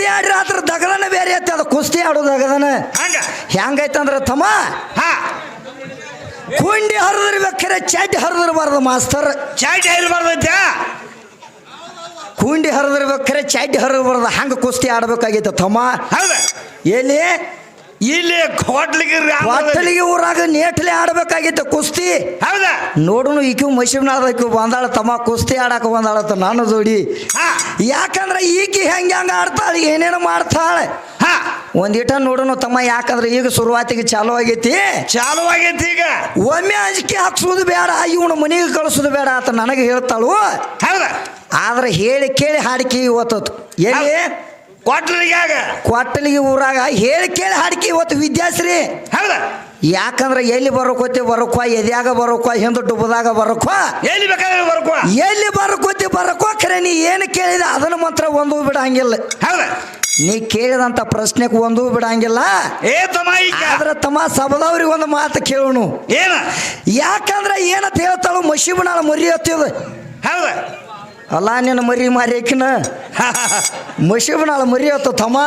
ಕುಸ್ತಿ ಆಡ್ರಿ ಅದ್ರ ದಗದನ ಬೇರೆ ಐತಿ ಅದು ಕುಸ್ತಿ ಆಡೋ ದಗದನ ಹಂಗ? ಹೆಂಗೈತಂದ್ರ ತಮ್ಮ? ಹಾ. ಕುಂಡಿ ಹರಿದಿರ್ಬೇಕಾರೆ ಚಡ್ಡಿ ಹರಿದಿರ್ಬಾರ್ದು ಮಾಸ್ತರ್. ಚಡ್ಡಿ ಹರಿಬಾರ್ದೈತೆ ಕುಂಡಿ ಹರಿದಿರ್ಬೇಕಾರೆ ಚಡ್ಡಿ ಹರಿದಿರ್ಬಾರ್ದು ಹಂಗ ಕುಸ್ತಿ ಆಡ್ಬೇಕಾಗೈತೆ ತಮ್ಮ. ಹೌದ? ಎಲ್ಲಿ? ಇಲ್ಲಿ ಕೋಟ್ಲಿಗೆ ಕೋಟ್ಲಿಗೆ ಊರಾಗ ನೇಟ್ಲೆ ಆಡ್ಬೇಕಾಗಿತ್ತು ಕುಸ್ತಿ. ಹೌದಾ? ನೋಡುನು ಈಕಿ ಮಶಿಬ್ನಾಳದಕ್ಕೆ ಬಂದಾಳ ತಮ್ಮ ಕುಸ್ತಿ ಆಡಕ್ಕೆ ಬಂದಾಳತ್ತ ನಾನು ಜೋಡಿ. ಹಾ. ಯಾಕಂದ್ರೆ ಈಕಿ ಹೆಂಗೆ ಹೆಂಗೆ ಆಡ್ತಾಳೆ ಏನೇನು ಮಾಡ್ತಾಳೆ. ಹಾ. ಒಂದಿಟ ನೋಡೋಣ ತಮ್ಮ ಯಾಕಂದ್ರೆ ಈಗ ಶುರುವಾತಿಗೆ ಚಾಲು ಆಗೈತಿ. ಚಾಲು ಆಗೈತಿ ಈಗ. ಒಮ್ಮೆ ಅಂಜಿಕೆ ಹಾಕ್ಸೋದು ಬೇಡ ಇವನು ಮನೆಗೆ ಕಳಿಸೋದು ಬೇಡ ಅಂತ ನನಗೆ ಹೇಳ್ತಾಳು. ಹೌದಾ? ಆದ್ರೆ ಹೇಳಿ ಕೇಳಿ ಹಾಡಿಕೆ ಇವತ್ತು ಎಲ್ಲಿ? ಕ್ವಾಟ್ಲಿಗ್ಯಾಗ ಕೊಟ್ಟಲಿಗೆ ಊರಾಗ ಹೇಳಿ ಕೇಳಿ ಹಾಡಿಕೆ ಇವತ್ತು ವಿದ್ಯಾಶ್ರೀ. ಹೌದ? ಯಾಕಂದ್ರೆ ಎಲ್ಲಿ ಬರೋಕೋತಿ ಬರೋಕೋ ಎದ್ಯಾಗ ಬರೋಕೋ ಹಿಂದೆ ಡುಬ್ಬದಾಗ ಬರೋಕೋ. ಎಲ್ಲಿ ಬೇಕಾದ್ರೆ ಬರ್ಕೋ. ಎಲ್ಲಿ ಬರೋಕೋತಿ ಬರೋಕೋ ಖರೆ ನೀ ಏನು ಕೇಳಿದ ಅದನ್ನ ಮಾತ್ರ ಒಂದು ಬಿಡಂಗಿಲ್ಲ. ಹೌದ? ನೀ ಕೇಳಿದಂತ ಪ್ರಶ್ನೆಗೆ ಒಂದು ಬಿಡಂಗಿಲ್ಲ. ಏ ತಮ್ಮ ಈಗ ಆದ್ರೆ ತಮ್ಮ ಸಬದವ್ರಿಗೆ ಒಂದು ಮಾತು ಕೇಳೋಣ. ಏನ? ಯಾಕಂದ್ರೆ ಏನಂತ ಹೇಳ್ತಾಳು ಮಶಿಬನಾಳ ಮರಿ ಹತ್ತಿದ ಹೌದ? ಅಲ್ಲ ನಿನ್ನ ಮರಿ ಮಾರಿಕಿನ ಮಶಿಬನಾಳ ಮರಿ ಆಯ್ತು ತಮ್ಮ?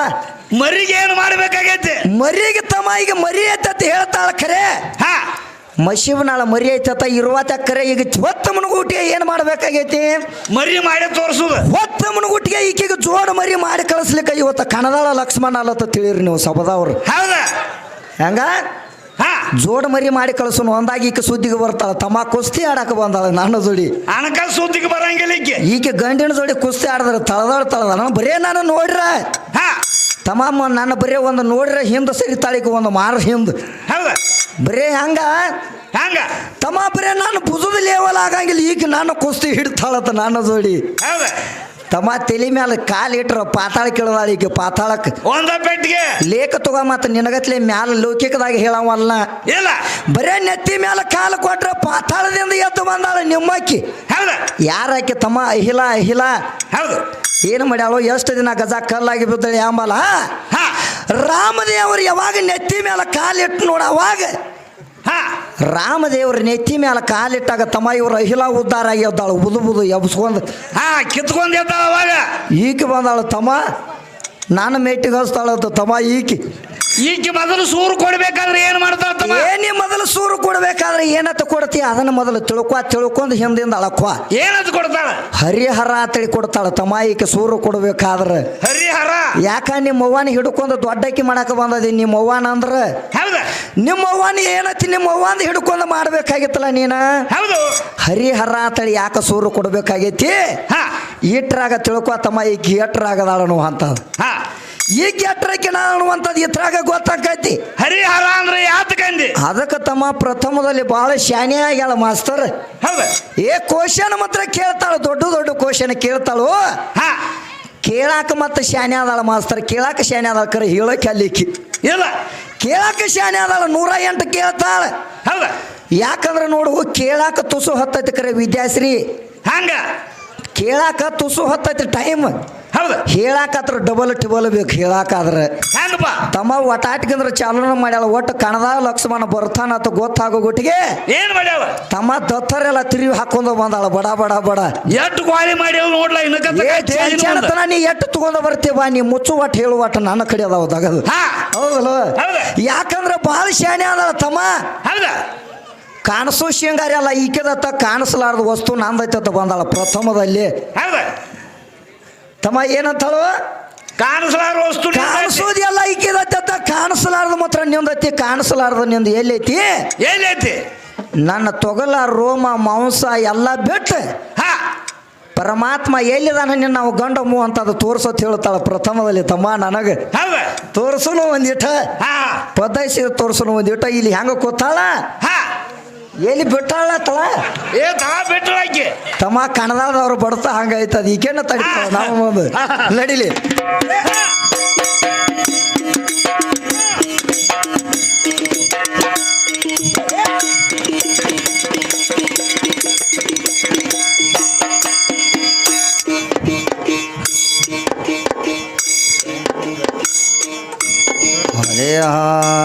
ಮರಿಗೆ ಏನು ಮಾಡ್ಬೇಕಾಗೈತಿ? ಮರಿಗೆ ತಮ್ಮ ಈಗ ಮರಿ ಐತತ್ ಹೇಳ್ತಾಳ ಖರೆ ಹಾ. ಮಶಿಬನಾಳ ಮರಿ ಐತತ್ತ ಇರುವತ್ತ ಖರೆ ಈಗ ಹೊತ್ತ ಮುನುಗುಟ್ಟಿಗೆ ಏನು ಮಾಡ್ಬೇಕಾಗೈತಿ? ಮರಿ ಮಾಡಿ ತೋರಿಸೋದು. ಹೊತ್ತ ಮುನುಗುಟ್ಟಿಗೆ ಈಕೆಗೆ ಜೋಡ ಮರಿ ಮಾಡಿ ಕಳಿಸ್ಲಿಕ್ಕೆ ಇವತ್ತು ಕಣದಾಳ ಲಕ್ಷ್ಮಣ ಅಲ್ಲತ್ತ ತಿಳಿರಿ ನೀವು ಸಬದವ್ರು ಹೌದಾ? ಹೆಂಗ? ಜೋಡ ಮರಿ ಮಾಡಿ ಕಳ್ಸೋನು ಒಂದಾಗಿ ಈಕೆ ಸುದ್ದಿಗೆ ಬರ್ತಾಳ ತಮ್ಮ ಕುಸ್ತಿ ಆಡಕ್ಕೆ ಬಂದಾಳ ನನ್ನ ಜೋಡಿ. ಅನಕ ಸುದ್ದಿಗೆ ಬರಂಗಿಲ್ಲ ಈಕೆ. ಈಕೆ ಗಂಡಿನ ಜೋಡಿ ಕುಸ್ತಿ ಆಡಿದ್ರೆ ತಳದಾಳ ತಳದ ಬರೇ ನಾನು ನೋಡ್ರ. ಹಾ. ತಮ್ಮ ನನ್ನ ಬರೇ ಒಂದು ನೋಡ್ರ ಹಿಂದೆ ತಾಳಿಕ ಒಂದು ಮಾರ ಹಿಂದೆ. ಬರೇ ಹಂಗ? ಹಂಗ? ತಮ್ಮ ಬರೇ ನಾನು ಭುಜದ ಲೇವಲ್ ಆಗಂಗಿಲ್ಲ ಈಗ ನಾನು ಕುಸ್ತಿ ಹಿಡ್ತಾಳತ್ತ ನನ್ನ ಜೋಡಿ. ಹೌದ? ತಮ್ಮ ತಲೆ ಮೇಲೆ ಕಾಲು ಇಟ್ರ ಪಾತಾಳ ಕೇಳದಾಳ ಈಗ ಪಾತಾಳಕ್ಕೆ ಒಂದ ಪೆಟ್ಟಿಗೆ. ಲೇಖ ತಗೋ ಮತ್ತ ನಿನಗತ್ಲೆ ಮ್ಯಾಲ ಲೌಕಿಕದಾಗ ಹೇಳವಲ್ಲ ಇಲ್ಲ. ಬರೇ ನೆತ್ತಿ ಮೇಲೆ ಕಾಲು ಕೊಟ್ರ ಪಾತಾಳದಿಂದ ಎದ್ದು ಬಂದಾಳ ನಿಮ್ಮಕ್ಕಿ. ಹೌದು. ಯಾರಾಕಿ ತಮ್ಮ ಅಹಿಲ ಅಹಿಲ. ಹೌದು. ಏನು ಮಾಡ್ಯಾಳು ಎಷ್ಟು ದಿನ ಗಜ ಕಲ್ಲಾಗಿ ಬಿದ್ದಳೆ ಎಂಬಲ್ಲ ಹಾ? ರಾಮದೇವರು ಯಾವಾಗ ನೆತ್ತಿ ಮೇಲೆ ಕಾಲಿಟ್ಟು ನೋಡ ಅವಾಗ ರಾಮದೇವ್ರ ನೆತ್ತಿ ಮೇಲೆ ಕಾಲಿಟ್ಟಾಗ ತಮ್ಮ ಇವ್ರು ಅಹಿಲ ಉದ್ದಾರ ಆಗ್ಯದ್ದಾಳು ಬುದು ಬುದು ಎಬ್ಸ್ಕೊಂಡು, ಹಾ, ಕಿತ್ಕೊಂಡು ಎದ್ದಾಳ ಅವಾಗ. ಈಕೆ ಬಂದಾಳು ತಮ್ಮ ನಾನು ಮೇಟಿಗೆ ಹಚ್ತಾಳಂತ ತಮ್ಮ ಈಕಿ ಈಕೆ ಮೊದಲು ಸೂರು ಕೊಡ್ಬೇಕಾದ್ರೆ ಏನ್ ಮಾಡ್ತಾಳ ತಮ್ಮ ಏನಿ ಮೊದಲು ಸೂರು ಕೊಡ್ಬೇಕಾದ್ರೆ ಏನತ್ತ ಕೊಡ್ತಿ ಅದನ್ನ ಮೊದಲು ತಿಳ್ಕೊ ತಿಳ್ಕೊಂಡು ಹಿಂದಿಂದ ಅಳಕ್ವ ಏನಂತ ಕೊಡ್ತಾಳ? ಹರಿಹರ ಅಂತೇಳಿ ಕೊಡ್ತಾಳ ತಮ್ಮ ಈಕೆ ಸೂರು ಕೊಡ್ಬೇಕಾದ್ರೆ. ಹರಿಹರ? ಯಾಕ ನಿಮ್ಮ ಅವ್ವನ ಹಿಡ್ಕೊಂಡು ದೊಡ್ಡಕ್ಕಿ ಮಾಡಕ ಬಂದದಿ? ನಿಮ್ಮ ಅವ್ವನ ಅಂದ್ರ ಹೌದ? ನಿಮ್ಮ ಅವ್ವನ ಏನತಿ? ನಿಮ್ಮ ಅವ್ವಂದ ಹಿಡ್ಕೊಂಡು ಮಾಡ್ಬೇಕಾಗಿತ್ತಲ್ಲ ನೀನ? ಹೌದು. ಹರಿಹರ ಅಂತೇಳಿ ಯಾಕ ಸೂರು ಕೊಡ್ಬೇಕಾಗೈತಿ? ಈಟ್ರಾಗ ತಿಳ್ಕೊ ತಮ್ಮ ಈಗ ನೋವು ಅಂತ ಹಾ. ಈಗ ಎಟ್ರಕ್ಕೆ ನಾನು ಅಂತದ್ ಇತ್ರಾಗ ಗೊತ್ತಾಕೈತಿ. ಹರಿಹರ ಅಂದ್ರೆ ಯಾತಕಂದಿ ಅದಕ್ಕೆ ತಮ್ಮ ಪ್ರಥಮದಲ್ಲಿ ಬಹಳ ಶಾನೆ ಆಗ್ಯಾಳ ಮಾಸ್ತರ್. ಏ ಕ್ವಶನ್ ಮಾತ್ರ ಕೇಳ್ತಾಳ ದೊಡ್ಡ ದೊಡ್ಡ ಕ್ವಶನ್ ಕೇಳ್ತಾಳು. ಹಾ. ಕೇಳಾಕ ಮತ್ತೆ ಶಾನೆ ಅದಾಳ ಮಾಸ್ತರ್ ಕೇಳಾಕ ಶಾನೆ ಅದಾಳ ಕರೆ ಹೇಳಕ್ಕೆ ಅಲ್ಲಿಕ್ಕಿ ಇಲ್ಲ. ಕೇಳಾಕ ಶಾನೆ ಅದಾಳ ನೂರ ಎಂಟು ಕೇಳ್ತಾಳ. ಹೌದ. ಯಾಕಂದ್ರೆ ನೋಡು ಕೇಳಾಕ ತುಸು ಹತ್ತೈತಿ ಕರೆ ವಿದ್ಯಾಶ್ರೀ. ಹಂಗ. ಕೇಳಾಕ ತುಸು ಹತ್ತೈತಿ ಟೈಮ್. ಹೌದ. ಹೇಳಾಕತ್ರ ಡಬಲ್ ಟಿಬಲ್ ಬೇಕು ಹೇಳಾಕಾದ್ರೆ. ಹೆಂಗಪ್ಪ ತಮ್ಮ ಒಟಾಟಿಗಂದ್ರ ಚಾಲನ ಮಾಡ್ಯಾಳ ಒಟ್ಟು ಕಣದ ಲಕ್ಷ್ಮಣ ಬರ್ತಾನ ಅಂತ ಗೊತ್ತಾಗೋ ಗುಟ್ಟಿಗೆ ಏನ್ ಮಾಡ್ಯಾವ? ತಮ್ಮ ದತ್ತರೆಲ್ಲ ತಿರುವಿ ಹಾಕೊಂಡ ಬಂದಾಳ ಬಡ ಬಡ ಬಡ. ಎಷ್ಟು ಕ್ವಾಲಿ ಮಾಡ್ಯಾವ ನೋಡ್ಲ ಏ ನೀ ಎಟ್ಟು ತಗೊಂಡ ಬರ್ತೀವ ನೀ ಮುಚ್ಚು ಒಟ್ಟು ಹೇಳು ಒಟ್ಟು ನನ್ನ ಕಡೆ ಅದಾವ ತಗದು ಹೌದಲ್ಲ? ಹೌದ. ಯಾಕಂದ್ರೆ ಭಾಳ ಶಾಣೆ ಅದಾಳ ತಮ್ಮ. ಹೌದ. ಕಾಣಿಸೋ ಶೇಂಗಾರಿ ಅಲ್ಲ ಈಕೆದತ್ತ ಕಾಣಿಸ್ಲಾರ್ದ ವಸ್ತು ನಂದೈತ ಬಂದಾಳ ಪ್ರಥಮದಲ್ಲಿ. ಹೌದ. ತಮ್ಮ ಏನಂತಾಳು? ಕಾಣಿಸಲಾರ ವಸ್ತು ಕಾಣಿಸೋದು ಎಲ್ಲ ಈಕೆದತ್ತ ಕಾಣಿಸಲಾರ್ದ ಮಾತ್ರ ನಿಂದೈತಿ ಕಾಣಿಸಲಾರ್ದ ನಿಂದ ಎಲ್ಲೈತಿ? ಎಲ್ಲೈತಿ. ನನ್ನ ತೊಗಲ ರೋಮ ಮಾಂಸ ಎಲ್ಲ ಬಿಟ್ಟು ಹಾ. ಪರಮಾತ್ಮ ಎಲ್ಲಿದಾನ ನಿನ್ನ ನಾವು ಗಂಡ ಮೂ ಅಂತ ಅದು ತೋರಿಸೋತ್ ಹೇಳ್ತಾಳ ಪ್ರಥಮದಲ್ಲಿ ತಮ್ಮ ನನಗೆ. ಒಂದಿಟ್ಟ ಒಂದಿಟ ಪದೈಸಿ ತೋರ್ಸುನು ಒಂದಿಟ ಇಲ್ಲಿ ಹೆಂಗ ಕೂತಾಳ? ಹಾ. ಎಲ್ಲಿ ಬಿಟ್ಟಾಳ ಏ ತಳ ಬಿಟ್ಟು ಆಕಿ. ತಮ್ಮ ಕನ್ನಡದವ್ರು ಬಡ್ತಾ ಹಂಗೈತದ ಈಗೇನ ತಡಿತಾಳ ನಾವು ಮುಂದೆ ನಡಿಲಿ. ಹರೇ ಇದ್ರ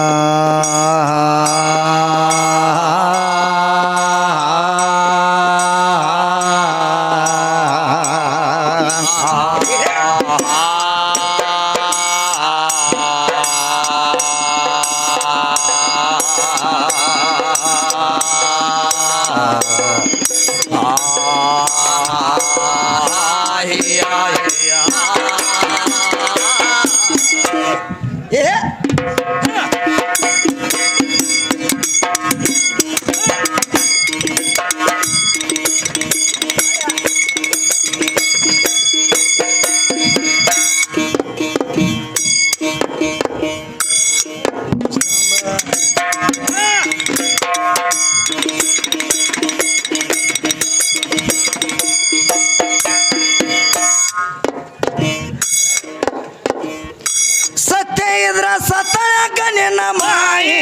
ನಿನ್ನ ಮಾಯಿ.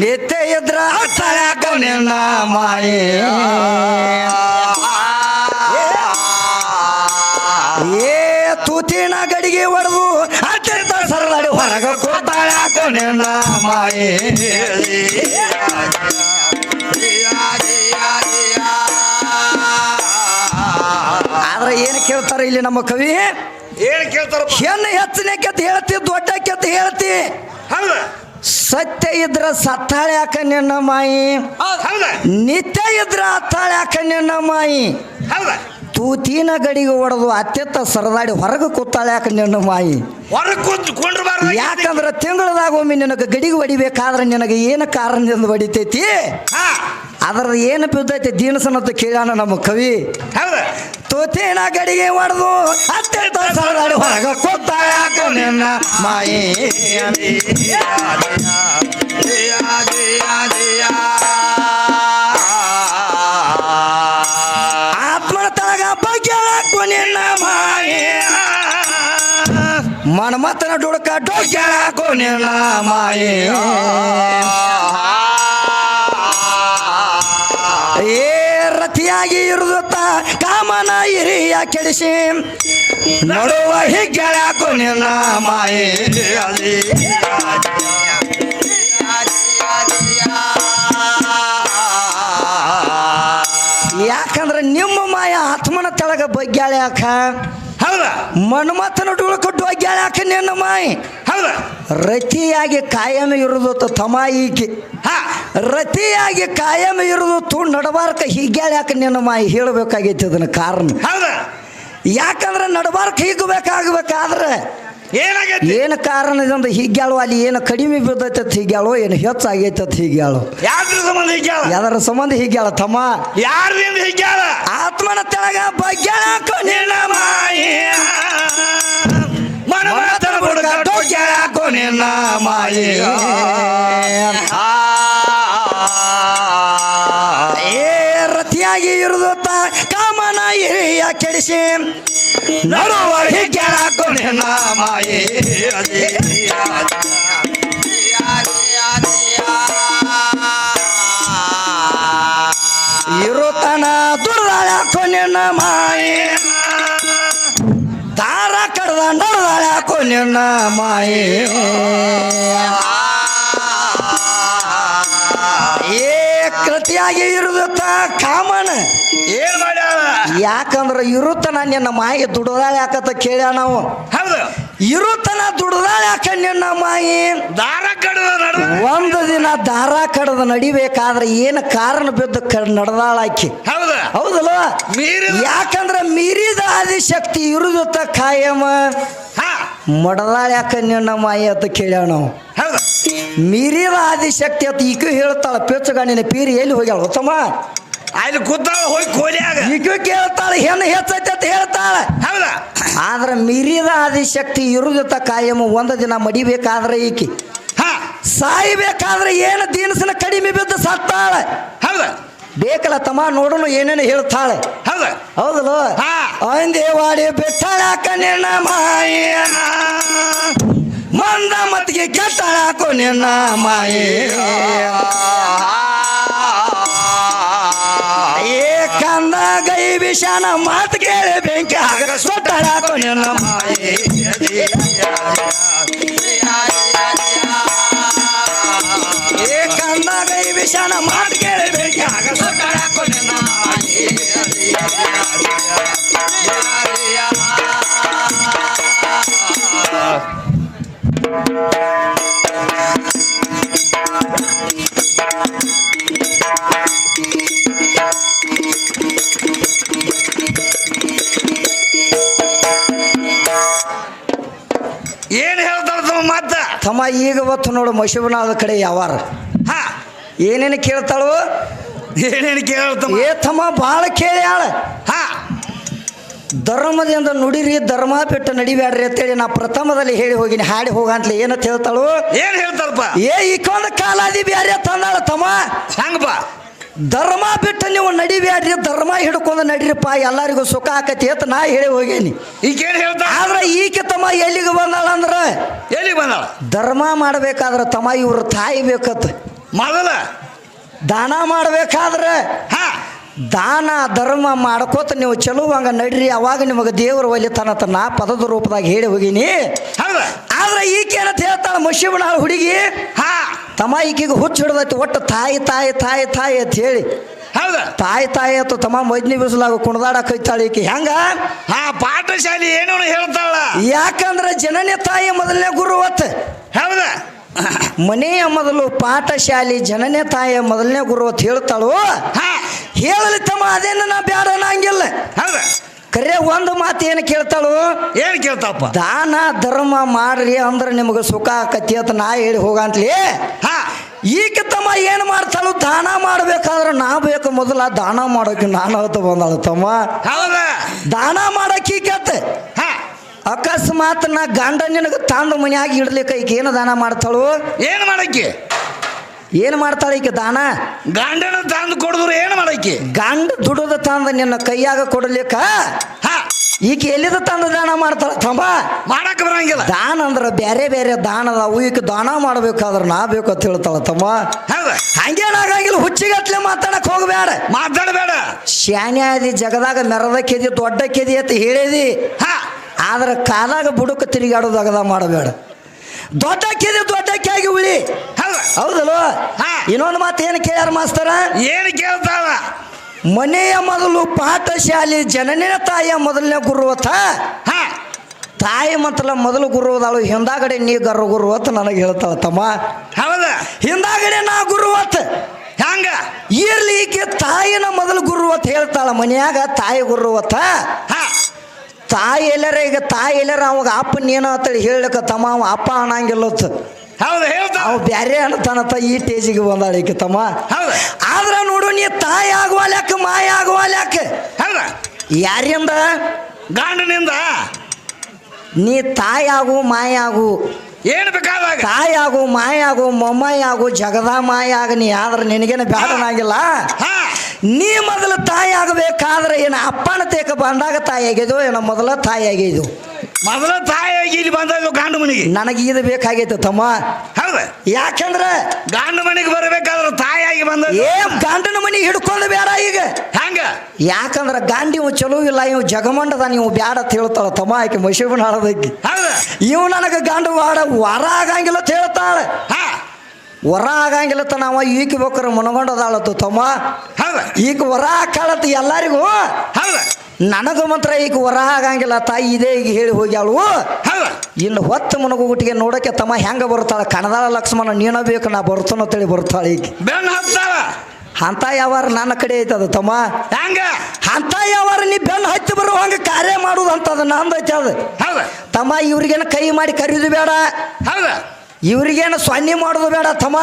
ನಿತ್ಯ ಇದ್ರ ತಳಕ ನಿನ್ನ ಮಾಯಿ. ಏ ತೂತಿನ ಗಡಿಗೆ ಹೊಡೆದು ಅತ್ಯಂತ ಸರಳಾಡಿ ಹೊರಗ ಕೊಡ್ತಾಳಾಕ ನಿನ್ನ ಮಾಯಿ. ಆದ್ರೆ ಏನು ಕೇಳ್ತಾರೆ ಇಲ್ಲಿ ನಮ್ಮ ಕವಿ? ಏನ್ ಕೇಳ್ತಾರಪ್ಪ. ಹೆಣ್ಣು ಹೇಳ್ತಿ ದೊಡ್ಡ ಕೆತ್ತ ಹೇಳ್ತಿ. ಹೌದ? ಸತ್ಯ ಇದ್ರ ಸತ್ತಾಳೆ ಯಾಕ ನಿನ್ನ ಮಾಯಿ? ಹೌದ? ನಿತ್ಯ ಇದ್ರ ಅತ್ತಾಳೆ ಯಾಕ ನಿನ್ನ ಮಾಯಿ? ಹೌದ? ತೂತಿನ ಗಡಿಗೆ ಒಡೆದು ಅತ್ಯಂತ ಸರದಾಡಿ ಹೊರಗೆ ಕೂತಾಳೆ ಯಾಕ ನಿನ್ನ ಮಾಯಿ? ಹೊರಗೆ ಯಾಕಂದ್ರೆ ತಿಂಗಳದಾಗ ಒಮ್ಮೆ ನಿನಗೆ ಗಡಿಗೆ ಹೊಡಿಬೇಕಾದ್ರೆ ನಿನಗೆ ಏನು ಕಾರಣದಿಂದ ಹೊಡಿತೈತಿ? ಹಾ. ಅದರ ಏನು ಬಿದ್ದೈತೆ ದೀನಸನಂತ ಕೇಳೋಣ ನಮ್ಮ ಕವಿ. ಹೌದ. ತೋತೇನ ಗಡಿಗೆ ಹೊಡೆದು ಅತ್ಯಂತ ಸರದಾಡಿ ಹೊರಗೆ ಕೂತಾಳೆ ಯಾಕ ನಿನ್ನ ಮಾಯಿ. ಆತ್ಮನ ತಳಗ ಬಗ್ಗೆ ನಿನ್ನ ಮಾಯಿ. ಮನ್ಮತನ ಡುಡಕ ಡೊಗ್ಯಾಕೋ ನಿನ್ನ ಮಾಯಿ. ಏ ರಥಿಯಾಗಿ ಇರುತ್ತ ಕಾಮನ ಇರಿಯ ಕೆಡಿಸಿ. ನಡುವ ಹಿಗ್ಗಳ ನಿನ್ನ ಮಾಯಿ ಯಾಕಂದ್ರೆ ನಿಮ್ಮ ಮಾಯ ಆತ್ಮನ ತೆಳಗ ಬಗ್ಗ್ಯಾಳ ಯಾಕ ಹೌದ? ಮನ್ಮಥನ ಕೊಟ್ಟು ಹಾಕಿ ಯಾಕ ನಿನ್ನ ಮಾಯಿ. ಹೌದ? ರತಿಯಾಗಿ ಕಾಯಂ ಇರುದು ತಮ ಈಕೆ. ಹಾ. ರತಿಯಾಗಿ ಕಾಯಂ ಇರುದು ತು ನಡಬಾರ್ಕ ಹೀಗ್ಯಾಳ ಯಾಕೆ ನಿನ್ನ ಮಾಯಿ ಹೇಳಬೇಕಾಗೈತಿ ಅದನ್ನ ಕಾರಣ. ಹೌದ? ಯಾಕಂದ್ರೆ ನಡಬಾರ್ಕ ಹೀಗಬೇಕಾಗಬೇಕಾದ್ರೆ ಏನಾಗೈತಿ? ಏನು ಕಾರಣದಿಂದ ಹೀಗ್ಯಾಳು ಅಲ್ಲಿ ಏನು ಕಡಿಮೆ ಬಿದ್ದೈತೆ ಹೀಗ್ಯಾಳು ಏನು ಹೆಚ್ಚಾಗೈತೆ ಹೀಗ್ಯಾಳು. ಯಾದ್ರ ಸಂಬಂಧ ಹಿಗ್ಯಾಳ? ಯಾವ್ದಾರ ಸಂಬಂಧ ಹೀಗ್ಯಾಳ ತಮ್ಮ? ಯಾರ್ದಿಂದ ಹಿಗ್ಯಾಳ? ಆತ್ಮನ ತೆಳಗ ಬಗ್ಗೆ ನಿನ್ನ ಮಾಯಿ. ಮನಮತನ ಬುಡಕ ಏ ರಥಿಯಾಗಿ ಇರುತ್ತ ಕಾಮನ ಹಿರಿಯ ಕೆಡಿಸಿ. ನಡುವ ಹಿಗ್ಗ್ಯಾಳಾಕೋ ನಿನ್ನ ಮಾಯಿ. ಇರುತ್ತನ ದುರ್ದಾಳಾಕೋ ನಿನ್ನ ಮಾಯಿ. ದಾರ ಕಡ್ದ ನಡ್ದಾಳಾಕೋ ನಿನ್ನ ಮಾಯಿ. ಏ ಕೃತಿಯಾಗಿ ಇರುತ್ತ ಕಾಮನ. ಏನ್ ಮಾಡ್ಯಾಳ? ಯಾಕಂದ್ರೆ ನಾನು ನಿನ್ನ ಮಾಯಿಗೆ ದುಡ್ದಾಳ ಯಾಕತ್ತ ಕೇಳ್ಯಾ ನಾವು ಹೌದು. ಇರುತ್ತನ ದುಡ್ದಾಳ ಯಾಕ ನಿನ್ನ ಮಾಯಿ. ದಾರ ಕಡದ ಒಂದು ದಿನ ದಾರ ಕಡದ ನಡಿಬೇಕಾದ್ರೆ ಏನು ಕಾರಣ ಬಿದ್ದು ನಡೆದಾಳಾಕಿ ಹೌದಾ. ಹೌದಲ್ಲ? ಯಾಕಂದ್ರೆ ಮೀರಿದ ಆದಿಶಕ್ತಿ ಇರುದತ್ತ ಕಾಯಮ. ಹಾ. ಮಡದಾಳ ಯಾಕ ನಿನ್ನ ಮಾಯಿ ಅಂತ ಕೇಳ್ಯಾವ ನಾವು. ಮೀರಿದ ಆದಿಶಕ್ತಿ ಅಂತ ಈಕ ಹೇಳ್ತಾಳ ಪೇಚುಗಾಣಿನ ಪೀರಿ ಎಲ್ಲಿ ಹೋಗ್ಯಾಳ? ಉತ್ತಮ. ಅಲ್ಲಿ ಕೂತಾಳ ಹೋಗಿ ಕೋಲಿಯಾಗ. ಈಗ ಕೇಳ್ತಾಳೆ ಹೆಣ್ಣು ಹೆಚ್ಚೈತೆ ಅಂತ ಹೇಳ್ತಾಳೆ. ಹೌದ? ಆದ್ರೆ ಮೀರಿದ ಆದಿಶಕ್ತಿ ಇರುದತ್ತ ಕಾಯಮ ಒಂದು ದಿನ ಮಡಿಬೇಕಾದ್ರೆ ಈಕಿ. ಹಾ. ಸಾಯ್ಬೇಕಾದ್ರೆ ಏನು ದಿನಸನ ಕಡಿಮೆ ಬಿದ್ದು ಸತ್ತಾಳ ಹೌದ? ಬೇಕಲ್ಲ ತಮ್ಮ ನೋಡೋಣ ಏನೇನು ಹೇಳ್ತಾಳೆ. ಹೌದ? ಹೌದಲ್ಲ. ಅಂದೇವಾಡಿ ಬಿಟ್ಟಾಳಾಕ ನಿನ್ನ ಮಾಯ ಮಂದ ಮತ್ತಿಗೆ ಕೆಟ್ಟಳಾಕೋ ನಿನ್ನ ಮಾಯಿ ಗೈ ವಿಷಾನ ಮಾತು ಕೇಳಿ ಬೆಂಕಿ ಮಾಯಿ. ಏ ಗೈ ವಿಷಾನ ಮಾತು ಕೇಳಿ ಬೆಂಕಿ ಏನ್ ಈಗ ಹೊತ್ತು ನೋಡು ಮಶಿಬನಾದ ಕಡೆ ಯಾವಾರ. ಹಾ ಏನೇನು ಕೇಳ್ತಾಳು? ಏನೇನು ಕೇಳ್ತ ಏ ತಮ್ಮ ಭಾಳ ಕೇಳ್ಯಾಳ ಹಾ ಧರ್ಮದಿಂದ ನುಡಿರಿ ಧರ್ಮ ಬಿಟ್ಟು ನಡಿಬ್ಯಾಡ್ರಿ ಅಂತೇಳಿ ನಾ ಪ್ರಥಮದಲ್ಲಿ ಹೇಳಿ ಹೋಗಿನಿ ಹಾಡಿ ಹೋಗ ಅಂತಲೇ ಏನಂತ ಹೇಳ್ತಾಳು? ಏನು ಹೇಳ್ತಾರಪ್ಪ ಏ ಈಕೊಂದು ಕಾಲಾದಿ ಬ್ಯಾರೆ ತಂದಾಳ ತಮ್ಮ. ಹಂಗಪ್ಪ? ಧರ್ಮ ಬಿಟ್ಟು ನೀವು ನಡಿಬ್ಯಾಡ್ರಿ ಧರ್ಮ ಹಿಡ್ಕೊಂಡು ನಡೀರಿಪ್ಪ ಎಲ್ಲರಿಗೂ ಸುಖ ಆಕತಿ ಅಂತ ನಾ ಹೇಳಿ ಹೋಗೇನಿ. ಈಗೇನ್ ಹೇಳ್ತಾ? ಆದ್ರೆ ಈಕೆ ತಮ್ಮ ಎಲ್ಲಿಗೆ ಬಂದಾಳ ಅಂದ್ರೆ? ಎಲ್ಲಿ ಬಂದಾಳ? ಧರ್ಮ ಮಾಡ್ಬೇಕಾದ್ರೆ ತಮ್ಮ ಇವ್ರ ತಾಯಿ ಬೇಕತ್. ಮೊದಲ? ದಾನ ಮಾಡ್ಬೇಕಾದ್ರೆ? ಹಾ. ದಾನ ಧರ್ಮ ಮಾಡ್ಕೋತ ನೀವು ಚಲೋ ಹಂಗ ನಡ್ರಿ ಅವಾಗ ನಿಮಗೆ ದೇವ್ರ ಒಲಿತಾನಂತ ನಾ ಪದದ ರೂಪದಾಗ ಹೇಳಿ ಹೋಗಿನಿ. ಆದ್ರೆ ಈಕೆ ಏನಂತ ಹೇಳ್ತಾಳ ಮುಷಿಬಣ ಹುಡುಗಿ? ಹಾ. ತಮ್ಮ ಈಕಿಗೆ ಹುಚ್ಚು ಹಿಡ್ದೈತಿ ಒಟ್ಟು ತಾಯಿ ತಾಯಿ ತಾಯಿ ತಾಯಿ ಅಂತ ಹೇಳಿ. ಹೌದಾ? ತಾಯಿ ತಾಯಿ ಅಂತ ತಮ್ಮ ಮಜ್ನಿ ಬಿಸಿಲಾಗ ಕುಣದಾಡಕ್ ಹೋಯ್ತಾಳೆ ಈಕೆ. ಹೆಂಗ? ಆ ಪಾಠಶಾಲಿ ಏನೋ ಹೇಳ್ತಾಳ? ಯಾಕಂದ್ರೆ ಜನನೇ ತಾಯಿ ಮೊದಲನೇ ಗುರು ಅತ್ತ ಹೌದಾ? ಮನೆಯ ಮೊದಲು ಪಾಠಶಾಲೆ ಜನನೇ ತಾಯಿಯ ಮೊದಲನೇ ಗುರು ಅಂತ ಹೇಳ್ತಾಳು. ಹಾ. ಹೇಳಲಿ ತಮ್ಮ ಅದೇನ ನಾ ಬ್ಯಾಡ ಅನ್ನಂಗಿಲ್ಲ ಹೌದ ಕರೆ ಒಂದು ಮಾತು ಏನು ಕೇಳ್ತಾಳು? ಏನು ಕೇಳ್ತಾಪ್ಪ ದಾನ ಧರ್ಮ ಮಾಡ್ರಿ ಅಂದ್ರೆ ನಿಮಗೆ ಸುಖ ಆಕತಿ ಅಂತ ನಾ ಹೇಳಿ ಹೋಗಂತ್ಲಿ? ಹಾ. ಈಗ ತಮ್ಮ ಏನು ಮಾಡ್ತಾಳು? ದಾನ ಮಾಡ್ಬೇಕಾದ್ರೆ ನಾ ಬೇಕು ಮೊದಲ ದಾನ ಮಾಡೋಕೆ ನಾನು ಹೊತ್ತು ಬಂದಾಳು ತಮ್ಮ. ಹೌದ? ದಾನ ಮಾಡಕ್ಕೆ ಈಕತ್ತೆ ಹಾ. ಅಕಸ್ಮಾತ್ ನಾ ಗಂಡ ನಿನಗೆ ತಂದು ಮನೆಯಾಗಿ ಇಡ್ಲಿಕ್ಕೆ ಈಕೆ ಏನು ದಾನ ಮಾಡ್ತಾಳು? ಏನು ಮಾಡಕ್ಕೆ? ಏನು ಮಾಡ್ತಾಳೆ ಈಕೆ ದಾನ? ಗಂಡನ ತಂದು ಕೊಡಿದ್ರು ಏನು ಮಾಡಕ್ಕೆ ಗಂಡ ದುಡದ ತಂದ ನಿನ್ನ ಕೈಯಾಗ ಕೊಡಲಿಕ್ಕ? ಹಾ. ಈಕೆ ಎಲ್ಲಿದ ತಂದು ದಾನ ಮಾಡ್ತಾಳ? ತಮ್ಮ. ಮಾಡಕ್ಕೆ ಬರಂಗಿಲ್ಲ. ದಾನ ಅಂದ್ರೆ ಬೇರೆ ಬೇರೆ ದಾನ ಅದಾವು. ಈಕೆ ದಾನ ಮಾಡ್ಬೇಕಾದ್ರೆ ನಾ ಬೇಕು ಅಂತ ಹೇಳ್ತಾಳ ತಮ್ಮ ಹಂಗೇನಾಗಿಲ್ಲ ಹುಚ್ಚಿಗತ್ಲೆ ಮಾತಾಡಕ್ ಹೋಗಬೇಡ. ಮಾತಾಡಬೇಡ. ಶಾನ್ಯಾದಿ ಜಗದಾಗ ಮೆರದ ಕೆದಿ ದೊಡ್ಡ ಕೆದಿ ಅಂತ ಹೇಳಿದಿ. ಹಾ. ಆದ್ರೆ ಕಾಲಾಗ ಬುಡಕ ತಿರುಗಾಡೋದಾಗದ ಮಾಡಬೇಡ. ದೊಡ್ಡ ಕೆದಿ ದೊಡ್ಡ ಆಗಿ ಉಳಿ. ಹೌದ. ಹೌದಲ್ವ? ಹಾ. ಇನ್ನೊಂದು ಮಾತು ಏನು ಕೇಳ್ಯಾರ ಮಾಸ್ತರ? ಏನು ಕೇಳ್ತಾವ? ಮನೆಯ ಮೊದಲು ಪಾಠಶಾಲೆ ಜನನಿನ ತಾಯಿಯ ಮೊದಲನೇ ಗುರುವತ್ತ? ಹಾ. ತಾಯಿ ಮತ್ತಲ ಮೊದಲು ಗುರುವದಾಳು ಹಿಂದಾಗಡೆ ನೀ ಗರ್ವ ಅಂತ ನನಗೆ ಹೇಳ್ತಾಳ ತಮ್ಮ. ಹೌದ. ಹಿಂದಾಗಡೆ ನಾ ಗುರುವತ್ ಹಂಗ? ಇರ್ಲಿ ಈಕೆ ತಾಯಿನ ಮೊದಲು ಗುರುವತ್ ಹೇಳ್ತಾಳ ಮನ್ಯಾಗ ತಾಯಿ ಗುರುವತ್ತ. ಹಾ. ತಾಯಿ ಎಲ್ಲರ ಈಗ ತಾಯಿ ಎಲ್ಲರ ಅವಾಗ ಅಪ್ಪ ನೀನು ಅಂತೇಳಿ ಹೇಳಕ ತಮ್ಮ ಅವ ಅಪ್ಪ ಅನ್ನಂಗಿಲ್ಲತ್ ಹೌದು ಹೇಳ್ತ ಅವ ಬ್ಯಾರೆ ತ ಈ ಟೇಜಿಗೆ ಬಂದಾಳ ಈಕೆ ತಮ್ಮ. ಹೌದು. ಆದ್ರ ನೋಡು ನೀ ತಾಯಿ ಆಗುವಲ್ಯಾಕ ಮಾಯ ಆಗುವಲ್ಯಾಕ ಹೌದ. ಯಾರಿಂದ? ಗಾಂಡನಿಂದ. ನೀ ತಾಯಿ ಆಗು ಮಾಯ ಆಗು. ಏನ್ ಬೇಕಾದಾಗ? ತಾಯಿ ಆಗು ಮಾಯ ಆಗು ಮೊಮ್ಮಾಯಿ ಆಗು ಜಗದ ಮಾಯ ಆಗ ನೀ ಆದ್ರೆ ನಿನಗೇನು ಬ್ಯಾಡನಾಗಿಲ್ಲ. ನೀ ಮೊದಲು ತಾಯಿ ಆಗಬೇಕಾದ್ರೆ ಏನು ಅಪ್ಪನ ತೇಕ ಬಂದಾಗ ತಾಯಿ ಆಗಿದ್ದು ಏನೋ ಮೊದಲ ತಾಯಿ ಆಗಿದ್ದು ಮೊದಲ ತಾಯಿಯಾಗಿ ಇಲ್ಲಿ ಬಂದಾಗ ಗಂಡ ಮನೆಗೆ. ನನಗೆ ಇದು ಬೇಕಾಗೈತೆ ತಮ್ಮ. ಹೌದ. ಯಾಕಂದ್ರೆ ಗಂಡ ಮನೆಗೆ ಬರಬೇಕಾದ್ರೆ ತಾಯಿಯಾಗಿ ಬಂದ ಏ ಗಂಡನ ಮನೆ ಹಿಡ್ಕೊಂಡು ಬೇಡ ಈಗ. ಹಂಗ? ಯಾಕಂದ್ರೆ ಗಾಂಡಿ ಇವ್ ಚಲೋ ಇಲ್ಲ ಇವ್ ಜಗಮಂಡದ ನೀವು ಬ್ಯಾಡ ಅಂತ ಹೇಳ್ತಾಳ ತಮ್ಮ ಆಕೆ ಮಶೀಬನ ಹಾಳದಕ್ಕೆ ಹೌದ. ಇವ್ ನನಗೆ ಗಂಡ ವಾಡ ವರ ಆಗಂಗಿಲ್ಲ ಅಂತ ಹೇಳ್ತಾಳೆ. ಹಾ. ವರ ಆಗಂಗಿಲ್ಲ ತ ನಾವ ಈಕೆ ಬೇಕಾರೆ ಮನಗೊಂಡದಾಳತ್ತು ತಮ್ಮ. ಹೌದ. ಈಗ ವರ ಕಾಳತ್ತು ಎಲ್ಲರಿಗೂ. ಹೌದ. ನನಗ ಮಾತ್ರ ಈಗ ವರ ಆಗಂಗಿಲ್ಲ ತಾಯಿ ಇದೇ ಈಗ ಹೇಳಿ ಹೋಗ್ಯಾಳು. ಇನ್ನು ಹೊತ್ತು ಮನಗುಟ್ಟಿಗೆ ನೋಡಕ್ಕೆ ತಮ್ಮ ಹೆಂಗ ಬರ್ತಾಳೆ ಕಣದಾಳ ಲಕ್ಷ್ಮಣ ನೀನ ಬೇಕು ನಾ ಬರ್ತಾನೋ ಅಂತೇಳಿ ಬರ್ತಾಳೆ ಈಗ. ಅಂತ ಯಾವಾರ ನನ್ನ ಕಡೆ ಐತದ ತಮ್ಮ? ಹೆಂಗ? ಅಂತ ಯಾವಾರ ನೀ ಬೆನ್ನು ಹಚ್ಚಿ ಬರೋ ಹಂಗ ಕಾರ್ಯ ಮಾಡುದು ಅಂತ ಅದು ನಂದು ಐತೆ ಅದು. ತಮ್ಮ ಇವ್ರಿಗೇನು ಕೈ ಮಾಡಿ ಕರೆಯೋದು ಬೇಡ. ಇವ್ರಿಗೇನು ಸೊನ್ನೆ ಮಾಡೋದು ಬೇಡ ತಮ್ಮ.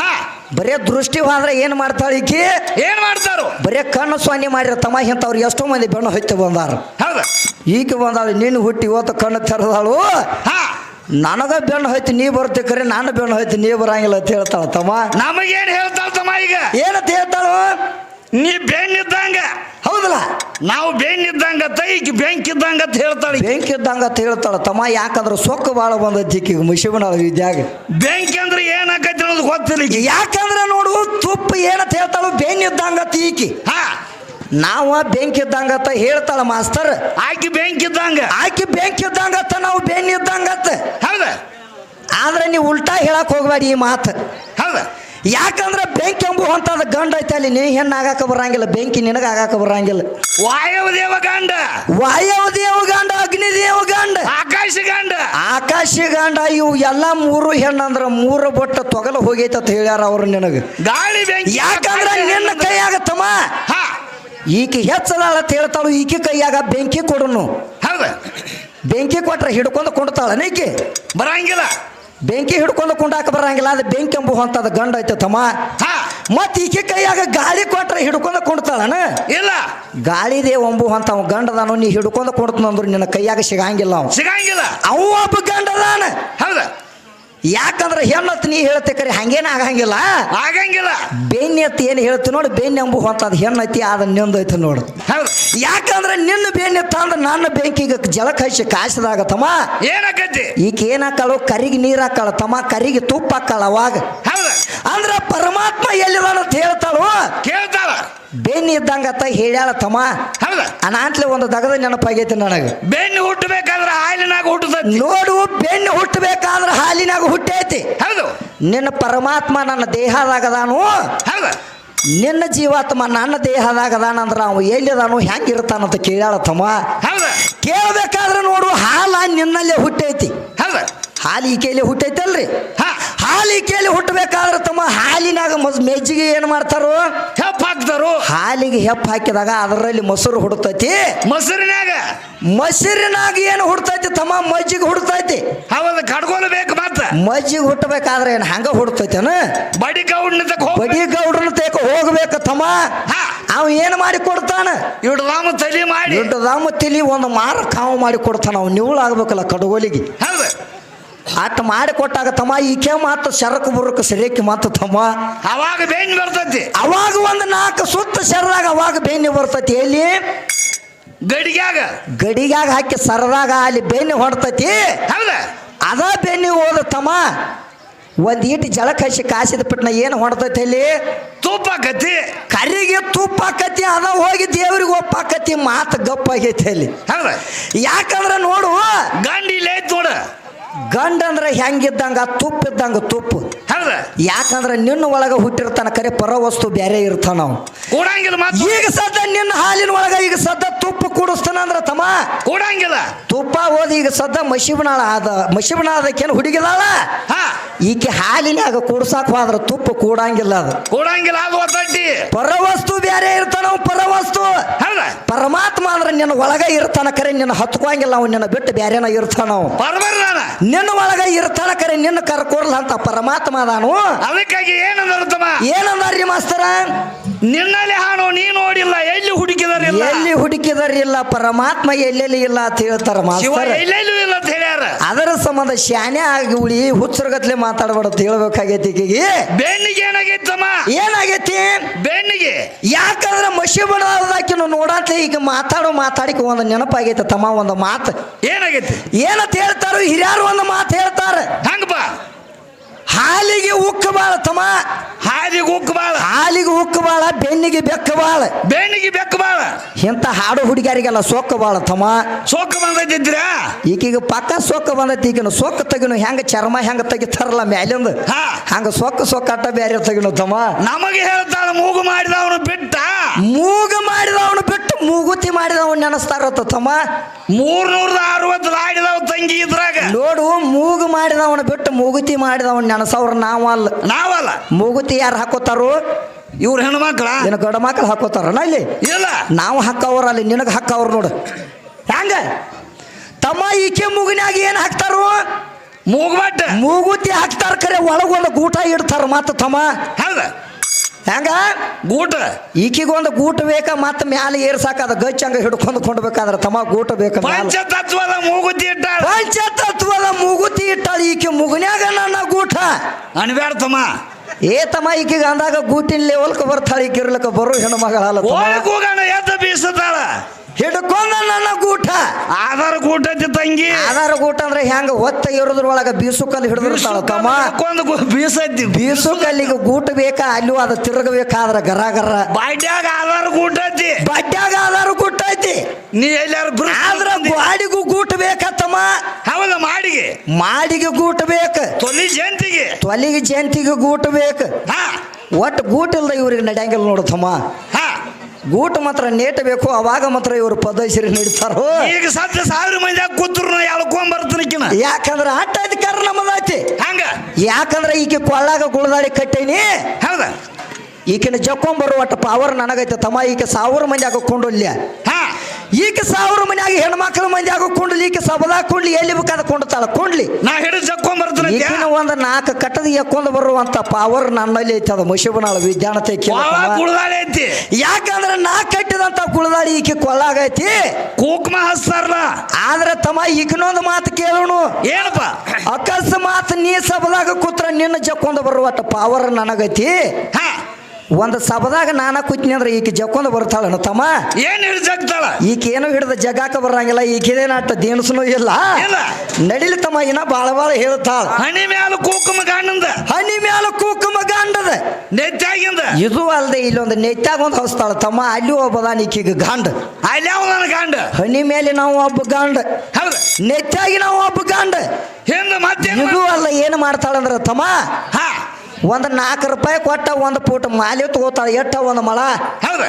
ಹಾ. ಬರೇ ದೃಷ್ಟಿ ಹೋದ್ರೆ ಏನು ಮಾಡ್ತಾಳೆ ಈಕಿ? ಏನ್ ಮಾಡ್ತಾರು? ಬರೇ ಕಣ್ಣು ಸ್ವಾನಿ ಮಾಡಿರ ತಮ್ಮ ಇಂಥವ್ರು ಎಷ್ಟೋ ಮಂದಿ ಬೆನ್ನು ಹೊತ್ತಿ ಬಂದಾರ. ಹೌದ? ಈಕೆ ಬಂದಾಳು ನೀನು ಹುಟ್ಟಿ ಇವತ್ತು ಕಣ್ಣು ತೆರೆದಾಳು? ಹಾ. ನನಗ ಬೆಣ್ಣ ಹೋಯ್ತು ನೀ ಬರ್ತಿ ಕರೆ ನಾನು ಬೆನ್ನು ಹತ್ತಿ ನೀ ಬರಂಗಿಲ್ಲ ಅಂತ ಹೇಳ್ತಾಳ ತಮ್ಮ. ನಮಗೇನು ಹೇಳ್ತಾಳ ತಮ್ಮ ಈಗ? ಏನಂತ ಹೇಳ್ತಾಳು? ನೀ ಬೆನ್ನಿದ್ದಂಗ. ಹೌದಲ್ಲ? ನಾವು ಬೆನ್ನಿದ್ದಂಗ ತೈಕಿ ಬೆಂಕಿದ್ದಂಗ ಅಂತ ಹೇಳ್ತಾಳೆ ಬೆಂಕ್ ಬೆಂಕಿ ಇದ್ದಂಗ ಅಂತ ಹೇಳ್ತಾಳ. ತಮ್ಮ ಯಾಕಂದ್ರೆ ಸೊಕ್ಕ ಭಾಳ ಬಂದೈತಿ ಈಕೆ ಮುಷಿಬನ ವಿದ್ಯಾಗ ಬೆಂಕಿ ಅಂದ್ರೆ ಏನಾಕೈತಿ ಅನ್ನೋದು ಗೊತ್ತಿಲ್ಲ ಈಗ ಯಾಕಂದ್ರೆ ನೋಡು ತುಪ್ಪ ಏನಂತ ಹೇಳ್ತಾಳು ಬೆಣ್ಣೆ ಇದ್ದಂಗ ಈಕಿ. ಹಾ. ನಾವ ಬೆಂಕಿ ಇದ್ದಂಗತ್ತ ಹೇಳ್ತಾಳ ಮಾಸ್ತರ್. ಆಕಿ ಬೆಂಕಿದ್ದಂಗ. ಆಕಿ ಬೆಂಕಿ ಅಂತ ನಾವು ಬೆಣ್ಣೆ ಅಂತ. ಹೌದ. ಆದ್ರೆ ನೀವು ಉಲ್ಟಾ ಹೇಳಕ್ ಹೋಗ್ಬೇಡಿ ಈ ಮಾತು. ಹೌದ. ಯಾಕಂದ್ರೆ ಬೆಂಕಿ ಎಂಬುವಂಥದ್ದು ಗಂಡ ಐತೆ ಅಲ್ಲಿ ನೀ ಹೆಣ್ಣು ಆಗಾಕ ಬರಂಗಿಲ್ಲ ಬೆಂಕಿ ನಿನಗೆ ಆಗಾಕ ಬರಂಗಿಲ್ಲ. ವಾಯುದೇವ ಗಂಡ. ವಾಯುದೇವ ಗಂಡ ಅಗ್ನಿದೇವ ಗಂಡ. ಆಕಾಶ ಗಂಡ. ಆಕಾಶ ಗಂಡ ಇವು ಎಲ್ಲ ಮೂರು ಹೆಣ್ಣು ಅಂದ್ರೆ ಮೂರು ಬೊಟ್ಟ ತೊಗಲ ಹೋಗೈತ ಅಂತ ಹೇಳ್ಯಾರ ಅವ್ರು ನಿನಗೆ. ಗಾಳಿ ಬೆಂಕಿ ಯಾಕಂದ್ರೆ ನಿನ್ನ ಕೈ ಆಗತ್ತಮ್ಮ ಹಾ. ಈಕೆ ಹೆಚ್ಚದಾಳ ಅಂತ ಹೇಳ್ತಾಳು ಈಕೆ ಕೈಯಾಗ ಬೆಂಕಿ ಕೊಡುನು. ಹೌದಾ. ಬೆಂಕಿ ಕೊಟ್ರೆ ಹಿಡ್ಕೊಂಡು ಕುಂಡ್ತಾಳ ನೀಕೆ ಬರಂಗಿಲ್ಲ. ಬೆಂಕಿ ಹಿಡ್ಕೊಂಡು ಕುಂಡಾಕ ಬರಂಗಿಲ್ಲ ಅದು ಬೆಂಕಿ ಎಂಬುವಂಥದ್ದು ಗಂಡ ಐತೆ ತಮ್ಮ. ಹಾ. ಮತ್ ಈಕೆ ಕೈಯಾಗ ಗಾಳಿ ಕೊಟ್ರೆ ಹಿಡ್ಕೊಂಡು ಕುಂಡ್ತಾಳನ? ಇಲ್ಲ. ಗಾಳಿದೇ ಒಂಬು ಅಂತ ಅವ ಗಂಡದಾನು ನೀ ಹಿಡ್ಕೊಂಡು ಕೊಡ್ತಾನಂದ್ರೆ ನಿನ್ನ ಕೈಯಾಗ ಸಿಗಂಗಿಲ್ಲ ಅವ್. ಸಿಗಂಗಿಲ್ಲ. ಅವ ಒಬ್ಬ ಗಂಡದಾನ. ಹೌದ. ಯಾಕಂದ್ರೆ ಹೆಣ್ಣತ್ ನೀ ಹೇಳ್ತೆ ಕರೆ ಹಂಗೇನ ಆಗಂಗಿಲ್ಲ. ಆಗಂಗಿಲ್ಲ. ಬೇನಿ ಎತ್ತಿ ಏನು ಹೇಳ್ತಿ ನೋಡಿ ಬೆನ್ನೆ ಎಂಬು ಹೊಂತದ ಹೆಣ್ಣೈತಿ ಅದ ನಿಂದೈತಿ ನೋಡು. ಯಾಕಂದ್ರೆ ನಿನ್ನ ಬೇನಿ ಎತ್ತ ಅಂದ್ರೆ ನನ್ನ ಬೆಂಕಿಗೆ ಜಲಕ ಹಚ್ಚಿ ಕಾಸಿದಾಗ ತಮ್ಮ ಏನಾಕತಿ ಈಗ ಏನ್ ಹಾಕಳು ಕರಿಗೆ ನೀರ್ ಹಾಕಳ ತಮ್ಮ ಕರಿಗೆ ತುಪ್ಪ ಹಾಕಳ ಅವಾಗ. ಅಂದ್ರೆ ಅಂದ್ರ ಪರಮಾತ್ಮ ಎಲ್ಲಿದಾನ ಅಂತ ಹೇಳ್ತಾಳು? ಕೇಳ್ತಾಳ. ಬೇನಿ ಇದ್ದಂಗತ್ತ ಹೇಳ್ಯಾಳ ತಮ್ಮ. ಹೌದ? ಅನಾಟ್ಲೆ ಒಂದು ದಗದ ನೆನಪಾಗೈತಿ ನನಗೆ. ಬೆನ್ನು ಹುಟ್ಟಬೇಕಾದ್ರೆ ಹಾಲಿನಾಗ ಹುಟ್ಟದ ನೋಡು ಬೆನ್ನು ಹುಟ್ಟಬೇಕಾದ್ರೆ ಹಾಲಿನಾಗ ಹುಟ್ಟೈತಿ. ಹೌದು. ನಿನ್ನ ಪರಮಾತ್ಮ ನನ್ನ ದೇಹದಾಗದಾನು ಹೌದು. ನಿನ್ನ ಜೀವಾತ್ಮ ನನ್ನ ದೇಹದಾಗದಾನ ಅಂದ್ರೆ ಅವ ಎಲ್ಲಿದಾನು ಹೆಂಗಿರ್ತಾನಂತ ಕೇಳ್ಯಾಳ ತಮ್ಮ. ಹೌದು. ಕೇಳಬೇಕಾದ್ರೆ ನೋಡು ಹಾಲ ನಿನ್ನಲ್ಲೇ ಹುಟ್ಟೈತಿ. ಹೌದ. ಹಾಲು ಈಕೆಯಲ್ಲಿ ಹುಟ್ಟೈತಲ್ರಿ? ಹಾ. ಹಾಲು ಈಕೆಯಲ್ಲಿ ಹುಟ್ಟಬೇಕಾದ್ರೆ ತಮ್ಮ ಹಾಲಿನಾಗ ಮಸ್ ಮೆಜ್ಜಿಗೆ ಏನು ಮಾಡ್ತಾರೋ? ಹೆಪ್ಪ ಹಾಕ್ತಾರು? ಹಾಲಿಗೆ ಹೆಪ್ಪ ಹಾಕಿದಾಗ ಅದರಲ್ಲಿ ಮೊಸರು ಹುಡ್ತೈತಿ ಮೊಸರಿನಾಗ? ಮೊಸರಿನಾಗ ಏನು ಹುಡ್ತೈತಿ ತಮ್ಮ? ಮಜ್ಜಿಗೆ ಹುಡ್ತೈತಿ ಹೌದು ಕಡ್ಕೊಳ್ಬೇಕು ಬೇಕು ಮತ್ತ. ಮಜ್ಜಿಗೆ ಹುಟ್ಟಬೇಕಾದ್ರೆ ಏನು ಹಂಗ ಹುಡ್ತೈತೇನ ಬಡಿ ಗೌಡ್ನ ತಕ ಹೋಗಿ ಬಡಿ ಗೌಡ್ರನ ತೇಕ ಹೋಗ್ಬೇಕು ತಮ್ಮ. ಹಾ. ಅವ ಏನು ಮಾಡಿ ಕೊಡ್ತಾನ? ಇಡ್ದಾಮ ತಲಿ ಮಾಡಿ. ಇಡದಾಮ ತಲಿ ಒಂದು ಮಾರ ಕಾವು ಮಾಡಿ ಕೊಡ್ತಾನ ಅವ್. ನಿವಳಾಗಬೇಕಲ್ಲ ಆಗ್ಬೇಕಲ್ಲ ಕಡಗೋಲಿಗೆ. ಹೌದು. ಅಟ್ ಮಾಡಿ ಕೊಟ್ಟಾಗ ತಮ್ಮ ಈಕೆ ಮಾತು ಶರಕು ಬುರಕು ಸರಿಯಕ್ಕೆ ಮಾತು ತಮ್ಮ. ಅವಾಗ ಬೇನ್ ಬರ್ತೈತಿ. ಅವಾಗ ಒಂದು ನಾಲ್ಕು ಸುತ್ತ ಸರದಾಗ ಅವಾಗ ಬೆನ್ನಿ ಬರ್ತೈತಿ. ಎಲ್ಲಿ? ಗಡಿಗ್ಯಾಗ. ಗಡಿಗ್ಯಾಗ ಹಾಕಿ ಸರದಾಗ ಅಲ್ಲಿ ಬೆನ್ನಿ ಹೊಡ್ತೈತಿ. ಹೌದಾ? ಅದ ಬೆನ್ನಿ ಹೋದ ತಮ್ಮ ಒಂದ್ ಈಟ್ ಜಳಕ ಹಚ್ಚಿ ಕಾಸಿದ ಪಟ್ನ ಏನು ಹೊಡ್ತೈತಿ ಅಲ್ಲಿ? ತುಪ್ಪ ಕತ್ತಿ. ಕರಿಗೆ ತುಪ್ಪ ಆಕತಿ ಅದ ಹೋಗಿ ದೇವ್ರಿಗೆ ಒಪ್ಪಾಕತಿ ಮಾತು ಗಪ್ಪ ಆಗೈತಿ ಅಲ್ಲಿ. ಹೌದಾ? ಯಾಕಂದ್ರೆ ನೋಡು ಗಂಡಿ ಇಲ್ಲ ಐತ್ ನೋಡ. ಗಂಡ ಅಂದ್ರೆ ಹೆಂಗಿದ್ದಂಗ ತುಪ್ಪ ಇದ್ದಂಗ ತುಪ್ಪ. ಹೌದ? ಯಾಕಂದ್ರೆ ನಿನ್ನ ಒಳಗ ಹುಟ್ಟಿರ್ತಾನ ಕರೆ ಪರ ವಸ್ತು ಬೇರೆ ಇರ್ತಾನ ನಾವು ಕೂಡಂಗಿಲ್ಲ ಮಾತು. ಈಗ ಸದ್ದ ನಿನ್ನ ಹಾಲಿನ ಒಳಗ ಈಗ ಸದ್ದ ತುಪ್ಪ ಕೂಡಿಸ್ತಾನ ಅಂದ್ರ ತಮ್ಮ. ಕೂಡಂಗಿಲ್ಲ. ತುಪ್ಪ ಓದಿ ಈಗ ಸದ್ದ ಮಶಿಬನಾಳ ಆದ ಮಶಿಬನಾಳದಕ್ಕೇನು ಹುಡುಗಿದಾಳ ಹಾ. ಈಕೆ ಹಾಲಿನಾಗ ಕೂಡ್ಸಾಕ ಹೋದ್ರ ತುಪ್ಪ ಕೂಡಂಗಿಲ್ಲ ಅದು. ಕೂಡಂಗಿಲ್ಲ ಅದು ಒತ್ತಟ್ಟಿ ಪರವಸ್ತು ಬೇರೆ ಇರ್ತಾನ ಪರ ಪರವಸ್ತು ಹೌದ? ಪರಮಾತ್ಮ ಅಂದ್ರೆ ನಿನ್ನ ಒಳಗ ಇರ್ತಾನ ಕರೆ ನಿನ್ನ ಹತ್ಕೋಂಗಿಲ್ಲ ಅವ್ನ ನಿನ್ನ ಬಿಟ್ಟು ಬೇರೆನ ಇರ್ತಾನ ಅವ ನಿನ್ನ ಒಳಗ ಇರ್ತಾನ ಕರೆ ನಿನ್ನ ಕರ್ಕೊಡ್ಲ ಅಂತ ಪರಮಾತ್ಮ ಅದಾನು. ಅದಕ್ಕಾಗಿ ಏನಂದರ್ತಮ್ಮ ಏನಂದಾರ್ರಿ ಮಾಸ್ತರ? ನಿನ್ನಲ್ಲಿ ಹಾನು ನೀ ನೋಡಿಲ್ಲ ಎಲ್ಲಿ ಹುಡುಕಿದಾರಿಲ್ಲ? ಎಲ್ಲಿ ಹುಡುಕಿದರಿಲ್ಲ ಪರಮಾತ್ಮ ಎಲ್ಲೆಲ್ಲಿ ಇಲ್ಲ ಅಂತ ಹೇಳ್ತಾರ ಮಾಸ್ತರ. ಎಲ್ಲೆಲ್ಲೂ ಇಲ್ಲ ಅದರ ಸಂಬಂಧ ಶಾನೆ ಆಗಿ ಉಳಿ ಹುಚ್ಚರಗತ್ಲೆ ಮಾತಾಡಬಾರ್ದು ಹೇಳ್ಬೇಕಾಗೈತಿ ಈಕಿಗೆ. ಬೆನ್ನಿಗೆ ಏನಾಗೈತಮ್ಮ? ಏನಾಗೈತಿ? ಬೆನ್ನಿಗೆ. ಯಾಕಂದ್ರೆ ಮಸಿ ಬಡದಾಕಿನ ನೋಡಾತ ಈಗ ಮಾತಾಡೋ ಮಾತಾಡಿಕ ಒಂದು ನೆನಪಾಗೈತೆ ತಮ್ಮ ಒಂದು ಮಾತು. ಏನಾಗೈತಿ? ಏನಂತ ಹೇಳ್ತಾರೋ ಹಿರಿಯರು ಒಂದು ಮಾತು ಹೇಳ್ತಾರ. ಹಂಗಪ್ಪ ಹಾಲಿಗೆ ಉಕ್ಕ ಬಾಳ ತಮ್ಮ. ಹಾಲಿಗೆ ಉಕ್ಕ ಬಾಳ. ಹಾಲಿಗೆ ಉಕ್ಕ ಬಾಳ ಬೆನ್ನಿಗೆ ಬೆಕ್ಕ ಬಾಳ. ಬೆನ್ನಿಗೆ ಬೆಕ್ಕ ಬಾಳ. ಇಂಥ ಹಾಡು ಹುಡುಗಿಯರಿಗೆಲ್ಲ ಸೋಕ ಬಾಳ ತಮ್ಮ. ಸೋಕ ಬಂದೈತಿದ್ರ? ಈಗೀಗ ಪಕ್ಕ ಸೋಕ ಬಂದೈತಿ ಈಗಿನ ಸೋಕ ತೆಗಿನು ಹೆಂಗ ಚರ್ಮ ಹೆಂಗ ತೆಗಿತಾರಲ್ಲ ಮ್ಯಾಲಿಂದ? ಹಂಗ ಸೋಕ ಸೋಕಾಟ ಬೇರೆ ತೆಗಿನು ತಮ್ಮ. ನಮಗೆ ಹೇಳ್ತಾಳ ಮೂಗು ಮಾಡಿದವನು ಬಿಟ್ಟ. ಮೂಗ ಮಾಡಿದವನು ಬಿಟ್ಟು ಮೂಗುತಿ ಮಾಡಿದವನು ನೆನಸ್ತಾರತ್ತ ತಮ್ಮ. ಮೂರ್ನೂರದ ಅರವತ್ತು ಆಡಿದವ ತಂಗಿ ಇದ್ರಾಗ. ನೋಡು ಮೂಗು ಮಾಡಿದವನು ಬಿಟ್ಟು ಮೂಗುತಿ ಮಾಡಿದವನು ನೆನಸವ್ರ ನಾವಲ್ಲ. ನಾವಲ್ಲ. ಮೂಗುತಿ ಯಾರು ಹಾಕೋತಾರು? ಇವ್ರ ಹೆಣ್ಮಕ್ಳ. ನಿನ್ನ ಗಂಡ ಹಾಕೋತಾರ ಹಾಕೋತಾರನ ಇಲ್ಲಿ? ಇಲ್ಲ. ನಾವು ಹಾಕವ್ರ ಅಲ್ಲಿ ನಿನಗೆ ಹಾಕವ್ರು ನೋಡು. ಹ್ಯಾಂಗ ತಮ್ಮ ಈಕೆ ಮೂಗಿನಾಗ ಏನು ಹಾಕ್ತಾರು? ಮೂಗ್ಬಟ್ಟ ಮೂಗುತಿ ಹಾಕ್ತಾರ ಕರೆ ಒಳಗೊಂದು ಗೂಟ ಇಡ್ತಾರ ಮತ್ತ ತಮ್ಮ. ಹೌದ? ಹೆಂಗ? ಗೂಟ. ಈಕಿಗೊಂದು ಗೂಟ ಬೇಕ ಮತ್ತ ಮ್ಯಾಲೆ ಏರ್ಸಾಕ ಅದ ಗಚ್ಚಂಗ ಹಿಡ್ಕೊಂಡು ಕೊಂಡ್ಬೇಕಾದ್ರ ತಮ್ಮ ಗೂಟ ಬೇಕ. ಪಂಚತತ್ವದ ಮೂಗುತಿ ಇಟ್ಟಾಳ. ಪಂಚತತ್ವದ ಮೂಗುತಿ ಇಟ್ಟಾಳ ಈಕೆ ಮುಗನ್ಯಾಗ ನನ್ನ ಗೂಟ. ಅನ್ಬೇಡ ತಮ್ಮ. ಏ ತಮ್ಮ ಈಕಿಗೆ ಅಂದಾಗ ಗೂಟಿನ ಲೆವೆಲ್ಕ ಬರ್ತಾಳ ಈಕಿರ್ಲಕ್ಕ ಬರೋ ಹೆಣ್ಣು. ಓಯ್ ಎದ್ದ ಬೀಸತಾಳ. ಹಿಡ್ಕೊಂಡ ನನ್ನ ಗೂಟ. ಆಧಾರ ಗೂಟ ಐತಿ ತಂಗಿ. ಆಧಾರ ಗೂಟ ಅಂದ್ರೆ ಹೆಂಗ ಹೊತ್ತ ಇರೋದ್ರೊಳಗ ಬೀಸು ಕಲ್ಲು ಹಿಡಿದಿರ್ತಾಳ ತಮ್ಮ? ಬೀಸೈತಿ ಬೀಸು ಕಲ್ಲಿಗೆ ಗೂಟ ಬೇಕಾ? ಅಲ್ಲೂ ಅದ ತಿರುಗಬೇಕಾದ್ರ ಗರ ಗರ. ಬಾಡ್ಯಾಗ ಆಧಾರ ಗೂಟ ಐತಿ. ಬಾಡ್ಯಾಗ ಆಧಾರ ಗೂಟ ಐತಿ. ನೀ ಎಲ್ಲಾರು ಆದ್ರ ಗಾಡಿಗೂ ಗೂಟ ಬೇಕತ್ತಮ್ಮ ಹೌದ ಮಾಡಿಗೆ. ಮಾಡಿಗೆ ಗೂಟ ಬೇಕ. ತೊಲಿ ಜಯಂತಿಗೆ. ತೊಲಿಗೆ ಜಯಂತಿಗೆ ಗೂಟ ಬೇಕು. ಹಾ. ಒಟ್ಟು ಗೂಟ ಇಲ್ದ ಇವ್ರಿಗೆ ನಡೆಯಂಗಿಲ್ಲ ನೋಡು ತಮ್ಮ. ಹಾ. ಗೂಟ ಮಾತ್ರ ನೇಟ್ ಬೇಕು ಅವಾಗ ಮಾತ್ರ ಇವರು ಪದಸಿರಿ ನೀಡ್ತಾರೋ? ಈಗ ಸದ್ಯ ಸಾವಿರ ಮಂದಿ ಕೂತ್ರು ಎಳ್ಕೊಂಡ್ ಯಾಕಂದ್ರ ಯಾಕಂದ್ರೆ ಅಟ್ಟ ಅಧಿಕಾರ ನಮ್ಮದೈತಿ. ಹಂಗ? ಯಾಕಂದ್ರೆ ಈಕೆ ಕೊಳ್ಳಾಗ ಗುಳದಾಡಿ ಕಟ್ಟೇನಿ. ಹೌದಾ? ಈಕಿನ ಜಕ್ಕೊಂಬರು ಒಟ್ಟು ಪವರ್ ನನಗೈತೆ ತಮ್ಮ ಈಕೆ ಸಾವಿರ ಮಂದಿ ಹಾಕೊಂಡು ಈಕೆ ಸಾವಿರ ಮನ್ಯಾಗ ಹೆಣ್ಮಕ್ಳ ಮಂದಿಯಾಗ ಕುಂಡ್ಲಿ ಈಕೆ ಸಬಲ ಕುಂಡ್ಲಿ ಎಲ್ಲಿ ಬೇಕಾದ ಕುಂಡ್ತಾಳ ಕುಂಡ್ಲಿ. ನಾ ಹಿಡಿದು ಜಕ್ಕೊಂಡ್ ಬರ್ತೀನಿ ಈಗಿನ ಒಂದು ನಾಲ್ಕು ಕಟ್ಟದ ಎಕ್ಕೊಂಡು ಬರುವಂತ ಪವರ್ ನನ್ನಲ್ಲಿ ಐತಿ ಅದು ಮಶಿಬನಾಳ ವಿಜ್ಞಾನತೆ ಕುಳ್ದಾಳೆ ಐತಿ. ಯಾಕಂದ್ರೆ ನಾ ಕಟ್ಟಿದಂತ ಕುಳದಾಳಿ ಈಕೆ ಕೊಲ್ಲಾಗೈತಿ ಕೂಕ್ಮ ಹಸ್ತಾರಲ್ಲ ಆದ್ರೆ ತಮ್ಮ ಈಗಿನೊಂದು ಮಾತು ಕೇಳೋಣ. ಏನಪ್ಪ? ಅಕಸ್ಮಾತ್ ನೀ ಸಬದಾಗ ಕೂತ್ರ ನಿನ್ನ ಜಕ್ಕೊಂಡು ಬರುವಂತ ಪವರ್ ನನಗೈತಿ. ಹಾ. ಒಂದು ಸಭದಾಗ ನಾನ ಕೂತ್ನಿ ಅಂದ್ರೆ ಈಕೆ ಜಕ್ಕೊಂಡು ಬರ್ತಾಳ ತಮ್ಮ. ಏನ್ ಹಿಡಿದು ಜಗ್ತಾಳ? ಈಕೆ ಏನು ಹಿಡಿದ ಜಗಾಕ ಬರಂಗಿಲ್ಲ ಈಕೆದೇನಾಟ ದೇಣಸನು ಇಲ್ಲ. ಇಲ್ಲ. ನಡಿಲಿ ತಮ್ಮ ಇನ್ನ ಬಾಳ ಬಾಳ ಹೇಳ್ತಾಳ. ಹಣಿ ಮ್ಯಾಲ ಕೂಕುಮ ಗಾಂಡದ ಹಣಿ ಮ್ಯಾಲ ಕೂಕುಮ ಗಾಂಡದ. ನೆತ್ತಾಗಿಂದ ಇದು ಅಲ್ಲದೆ ಇಲ್ಲೊಂದು ನೆತ್ತಾಗ ಒಂದು ಹೊಸ್ತಾಳ ತಮ್ಮ ಅಲ್ಲಿ ಒಬ್ಬದಾನ ಈಕೀಗ ಗಂಡ. ಅಲ್ಲಿ ಅವನ ಗಾಂಡ? ಹಣಿ ಮೇಲೆ ನಾವು ಒಬ್ಬ ಗಂಡ. ಹೌದು. ನೆತ್ತಾಗಿ ನಾವು ಒಬ್ಬ ಗಂಡ. ಹಿಂದ ಮತ್ತೆ ಇದು ಅಲ್ಲ ಏನು ಮಾಡ್ತಾಳಂದ್ರ ತಮ್ಮ? ಹಾ. ಒಂದು ನಾಲ್ಕು ರೂಪಾಯಿ ಕೊಟ್ಟ ಒಂದು ಪೂಟ ಮಾಲಿ ತಗೋತಾಳ ಎಟ್ಟ ಒಂದು ಮಳ? ಹೌದ.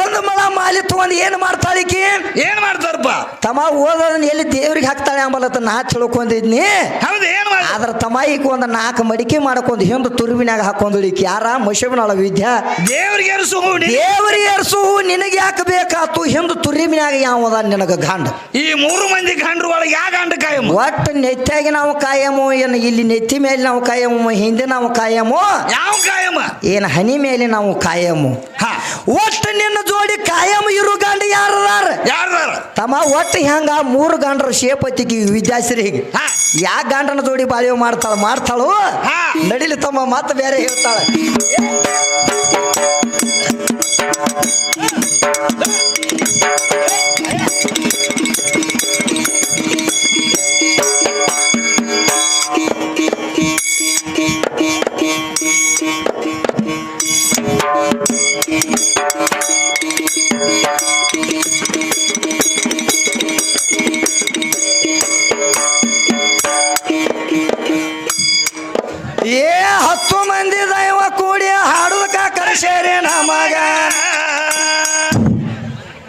ಒಂದು ಮಳ ಮಾಲಿ ತಗೊಂಡು ಏನು ಮಾಡ್ತಾಳ ಈಕಿ? ಏನ್ ಮಾಡ್ತಾರಪ್ಪ ತಮ್ಮ ಓದೋದನ್ನ ಎಲ್ಲಿ ದೇವ್ರಿಗೆ ಹಾಕ್ತಾಳೆ ಅಂಬಲತ್ತ ನಾ ತಿಳ್ಕೊಂಡಿದ್ನಿ. ಹೌದ ಏನು ಮಾಡ ಆದ್ರ ತಮ್ಮ ಈಗ ಒಂದು ನಾಲ್ಕು ಮಡಿಕೆ ಮಾಡ್ಕೊಂಡು ಹಿಂದೆ ತುರುವಿನಾಗ ಹಾಕೊಂಡು ಈಕಿ. ಯಾರ? ಮಶಿಬನಾಳ ವಿದ್ಯಾ? ದೇವ್ರಿಗೆ ಏರ್ಸು ದೇವ್ರಿಗೆ ಏರ್ಸು ನಿನಗೆ ಯಾಕೆ ಬೇಕಾತು? ಹಿಂದೆ ತುರುವಿನಾಗ ಯಾವದ ನಿನಗೆ ಗಂಡ? ಈ ಮೂರು ಮಂದಿ ಗಂಡ್ರ ಒಳಗೆ ಯಾವ ಗಂಡ ಕಾಯಮ್ಮ ಒಟ್ಟು ನೆತ್ತಾಗಿ ನಾವು ಕಾಯಮು ಏನು ಇಲ್ಲಿ ನೆತ್ತಿ ಮೇಲೆ ನಾವು ಕಾಯಮು ಹಿಂದೆ ನಾವು ಕಾಯಮು ಯಾವ ಕಾಯಮ? ಏನು ಹನಿ ಮೇಲೆ ನಾವು ಕಾಯಮು? ಹಾ ಒಟ್ಟು ನಿನ್ನ ಜೋಡಿ ಕಾಯಮ ಇರು ಗಂಡ ಯಾರದಾರ ಯಾರದಾರ ತಮ್ಮ ಒಟ್ಟು ಹೆಂಗ ಮೂರು ಗಂಡ್ರ ಶೇಪ್ ಐತಿಗಿ ವಿದ್ಯಾಶ್ರೀಗೆ ಯಾ ಗಂಡನ ಜೋಡಿ ಬಾಳಿ ಮಾಡ್ತಾಳ ಮಾಡ್ತಾಳು. ನಡಿಲಿ ತಮ್ಮ ಮತ್ತೆ ಬೇರೆ ಹೇಳ್ತಾಳ.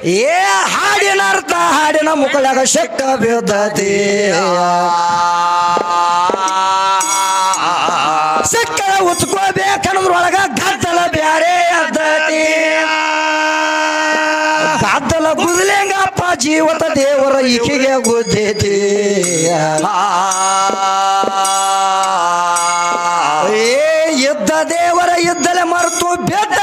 ಏ ಹಾಡಿನ ಅರ್ಥ, ಹಾಡಿನ ಮುಕ್ಕಳಾಗ ಶಕ್ತ ಬೀಳ್ತತಿ ಸಕ್ಕಳ ಉಚ್ಕೋಬೇಕನ್ನೋದ್ರೊಳಗ ಗದ್ದಲ ಬ್ಯಾರೆ ಅದ್ದತಿ ಗದ್ದಲ ಗುದ್ಲೆಂಗಪ್ಪ ಜೀವತ ದೇವರ ಈಕೆಗೆ ಗುದ್ದೈತಿ ಏ ಯುದ್ಧ ದೇವರ ಯುದ್ಧಲೆ ಮರೆತು ಬೆತ್ತ